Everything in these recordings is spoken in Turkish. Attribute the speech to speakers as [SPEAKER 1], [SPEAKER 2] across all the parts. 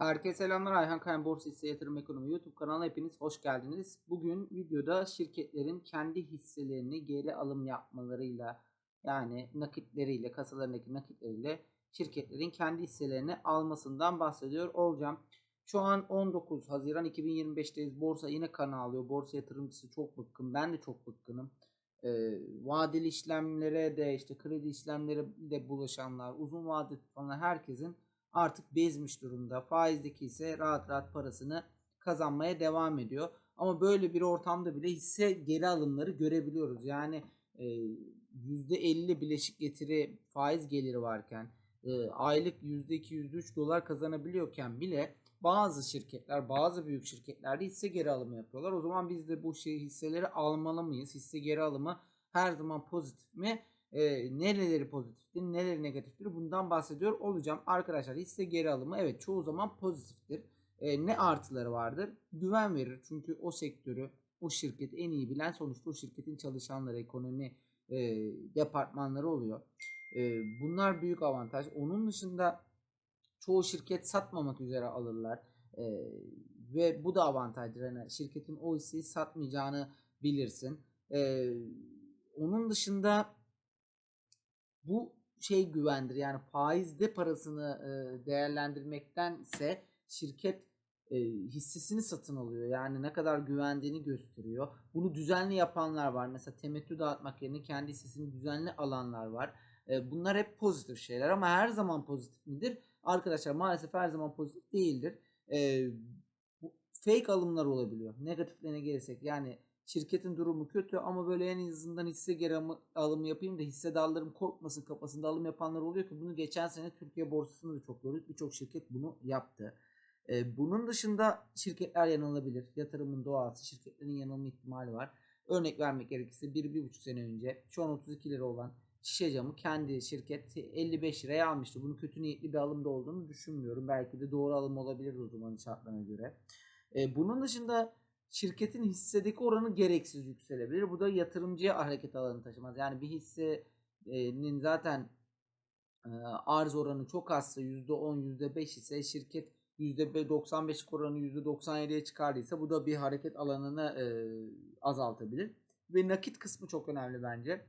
[SPEAKER 1] Herkese selamlar. Ayhan Kayan Borsa Hisse Yatırım Ekonomi YouTube kanalına hepiniz hoş geldiniz. Bugün videoda şirketlerin kendi hisselerini geri alım yapmalarıyla yani nakitleriyle, kasalarındaki nakitleriyle şirketlerin kendi hisselerini almasından bahsediyor olacağım. Şu an 19 Haziran 2025'teyiz. Borsa yine kan alıyor. Borsa yatırımcısı çok bıkkın. Ben de çok bıkkınım. Ee, vadeli işlemlere de işte kredi işlemlere de bulaşanlar, uzun vadeli tutanlar herkesin artık bezmiş durumda. Faizdeki ise rahat rahat parasını kazanmaya devam ediyor. Ama böyle bir ortamda bile hisse geri alımları görebiliyoruz. Yani e, %50 bileşik getiri faiz geliri varken e, aylık %2 %3 dolar kazanabiliyorken bile bazı şirketler bazı büyük şirketlerde hisse geri alımı yapıyorlar. O zaman biz de bu şey hisseleri almalı mıyız? Hisse geri alımı her zaman pozitif mi? E, nereleri pozitiftir, nereleri negatiftir bundan bahsediyor olacağım. Arkadaşlar hisse geri alımı evet çoğu zaman pozitiftir. E, ne artıları vardır? Güven verir. Çünkü o sektörü, o şirketi en iyi bilen sonuçta o şirketin çalışanları, ekonomi e, departmanları oluyor. E, bunlar büyük avantaj. Onun dışında çoğu şirket satmamak üzere alırlar. E, ve bu da avantajdır. Yani şirketin o hisseyi satmayacağını bilirsin. E, onun dışında bu şey güvendir. Yani faizde parasını e, değerlendirmektense şirket e, hissesini satın alıyor. Yani ne kadar güvendiğini gösteriyor. Bunu düzenli yapanlar var. Mesela temettü dağıtmak yerine kendi hissesini düzenli alanlar var. E, bunlar hep pozitif şeyler ama her zaman pozitif midir? Arkadaşlar maalesef her zaman pozitif değildir. E, fake alımlar olabiliyor. Negatiflerine gelirsek yani şirketin durumu kötü ama böyle en azından hisse geri alımı yapayım da hisse dallarım korkmasın kafasında alım yapanlar oluyor ki bunu geçen sene Türkiye borsasında da çok gördük. Birçok şirket bunu yaptı. Ee, bunun dışında şirketler yanılabilir. Yatırımın doğası şirketlerin yanılma ihtimali var. Örnek vermek gerekirse 1-1,5 sene önce şu an 32 lira olan şişe camı kendi şirket 55 liraya almıştı. Bunun kötü niyetli bir alımda olduğunu düşünmüyorum. Belki de doğru alım olabilir o zaman şartlarına göre. Ee, bunun dışında şirketin hissedeki oranı gereksiz yükselebilir. Bu da yatırımcıya hareket alanı taşımaz. Yani bir hissenin zaten arz oranı çok azsa %10 %5 ise şirket %95 oranı %97'ye çıkardıysa bu da bir hareket alanını azaltabilir. Ve nakit kısmı çok önemli bence.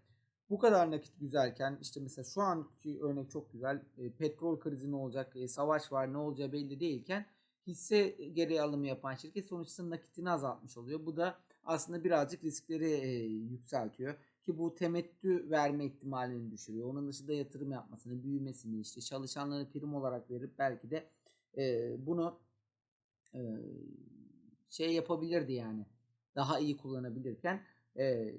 [SPEAKER 1] Bu kadar nakit güzelken işte mesela şu anki örnek çok güzel. Petrol krizi ne olacak, savaş var ne olacağı belli değilken hisse geri alımı yapan şirket sonuçta nakitini azaltmış oluyor. Bu da aslında birazcık riskleri e, yükseltiyor. Ki bu temettü verme ihtimalini düşürüyor. Onun dışında yatırım yapmasını, büyümesini işte çalışanları prim olarak verip belki de e, bunu e, şey yapabilirdi yani. Daha iyi kullanabilirken e,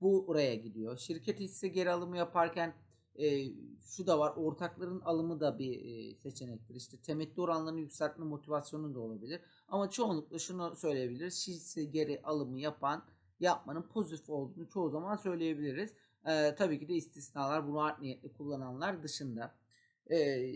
[SPEAKER 1] bu oraya gidiyor. Şirket hisse geri alımı yaparken e, şu da var ortakların alımı da bir e, seçenektir. İşte temettü oranlarını yükseltme motivasyonu da olabilir. Ama çoğunlukla şunu söyleyebiliriz. Hisse geri alımı yapan yapmanın pozitif olduğunu çoğu zaman söyleyebiliriz. E, tabii ki de istisnalar bunu art niyetli kullananlar dışında. E,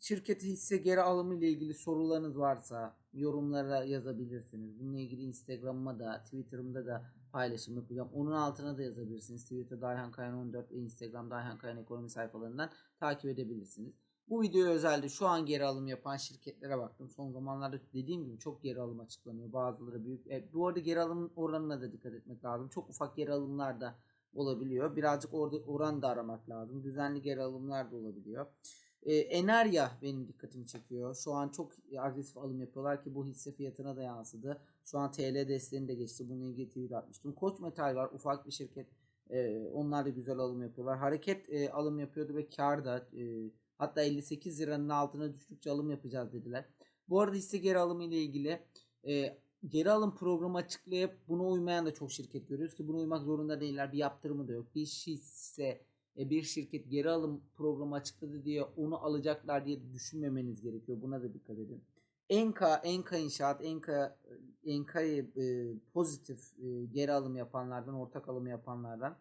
[SPEAKER 1] şirketi hisse geri alımı ile ilgili sorularınız varsa yorumlara yazabilirsiniz. Bununla ilgili Instagram'ıma da Twitter'ımda da paylaşım yapacağım. Onun altına da yazabilirsiniz. Twitter'da Ayhan Kayan 14 ve Instagram'da Ayhan Kayan ekonomi sayfalarından takip edebilirsiniz. Bu video özelde şu an geri alım yapan şirketlere baktım. Son zamanlarda dediğim gibi çok geri alım açıklanıyor. Bazıları büyük. E, bu arada geri alım oranına da dikkat etmek lazım. Çok ufak geri alımlar da olabiliyor. Birazcık orada oran da aramak lazım. Düzenli geri alımlar da olabiliyor. E, Enerya benim dikkatimi çekiyor. Şu an çok agresif alım yapıyorlar ki bu hisse fiyatına da yansıdı. Şu an TL desteğini de geçti. Bununla ilgili tweet atmıştım. Koç Metal var. Ufak bir şirket. E, onlar da güzel alım yapıyorlar. Hareket e, alım yapıyordu ve kar da e, hatta 58 liranın altına düştükçe alım yapacağız dediler. Bu arada hisse geri alımı ile ilgili e, geri alım programı açıklayıp buna uymayan da çok şirket görüyoruz ki buna uymak zorunda değiller. Bir yaptırımı da yok. Bir hisse e, bir şirket geri alım programı açıkladı diye onu alacaklar diye düşünmemeniz gerekiyor. Buna da dikkat edin. Enka, Enka İnşaat, Enka, Enka'yı e, pozitif e, geri alım yapanlardan, ortak alım yapanlardan.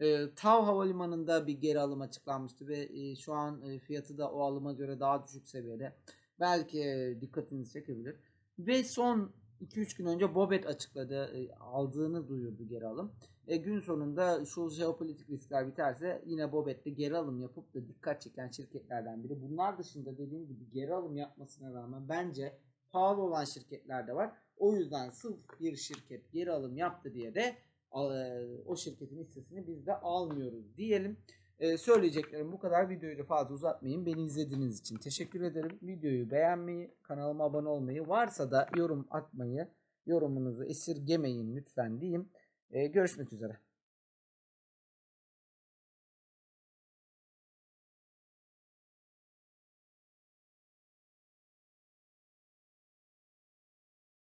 [SPEAKER 1] E, Tav Havalimanı'nda bir geri alım açıklanmıştı ve e, şu an e, fiyatı da o alıma göre daha düşük seviyede. Belki e, dikkatinizi çekebilir. Ve son 2-3 gün önce Bobet açıkladı, e, aldığını duyurdu geri alım. E, gün sonunda şu jeopolitik riskler biterse yine Bobet'te geri alım yapıp da dikkat çeken şirketlerden biri. Bunlar dışında dediğim gibi geri alım yapmasına rağmen bence pahalı olan şirketler de var. O yüzden sırf bir şirket geri alım yaptı diye de e, o şirketin hissesini biz de almıyoruz diyelim. E, söyleyeceklerim bu kadar. Videoyu da fazla uzatmayın. Beni izlediğiniz için teşekkür ederim. Videoyu beğenmeyi, kanalıma abone olmayı, varsa da yorum atmayı, yorumunuzu esirgemeyin lütfen diyeyim. E, görüşmek üzere.